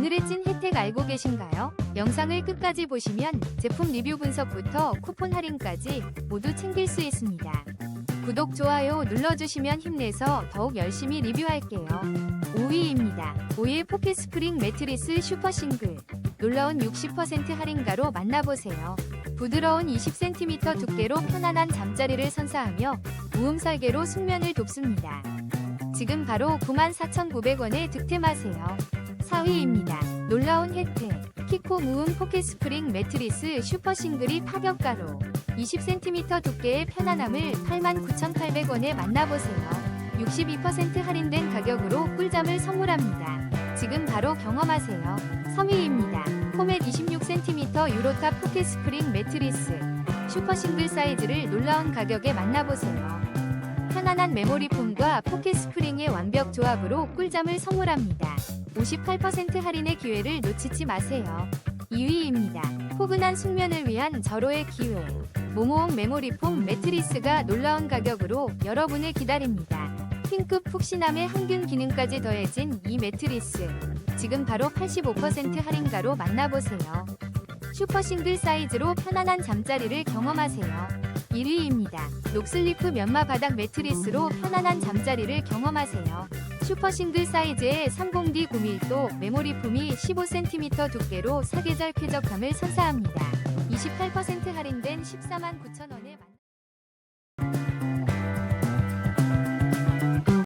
오늘의 찐 혜택 알고 계신가요? 영상을 끝까지 보시면 제품 리뷰 분석부터 쿠폰 할인까지 모두 챙길 수 있습니다. 구독, 좋아요 눌러주시면 힘내서 더욱 열심히 리뷰할게요. 5위입니다. 5위 포켓 스프링 매트리스 슈퍼 싱글. 놀라운 60% 할인가로 만나보세요. 부드러운 20cm 두께로 편안한 잠자리를 선사하며 무음 설계로 숙면을 돕습니다. 지금 바로 94,900원에 득템하세요. 4위입니다. 놀라운 혜택. 키코 무음 포켓 스프링 매트리스 슈퍼 싱글이 파격가로 20cm 두께의 편안함을 89,800원에 만나보세요. 62% 할인된 가격으로 꿀잠을 선물합니다. 지금 바로 경험하세요. 3위입니다. 포맷 26cm 유로탑 포켓 스프링 매트리스 슈퍼 싱글 사이즈를 놀라운 가격에 만나보세요. 편안한 메모리 폼과 포켓 스프링의 완벽 조합으로 꿀잠을 선물합니다. 58% 할인의 기회를 놓치지 마세요. 2위입니다. 포근한 숙면을 위한 절호의 기회. 모모홍 메모리 폼 매트리스가 놀라운 가격으로 여러분을 기다립니다. 핑크 푹신함의 항균 기능까지 더해진 이 매트리스. 지금 바로 85% 할인가로 만나보세요. 슈퍼 싱글 사이즈로 편안한 잠자리를 경험하세요. 1위입니다. 녹슬리프 면마 바닥 매트리스로 편안한 잠자리를 경험하세요. 슈퍼 싱글 사이즈의 30D 고밀도 메모리품이 15cm 두께로 사계절 쾌적함을 선사합니다. 28% 할인된 14만 9천원에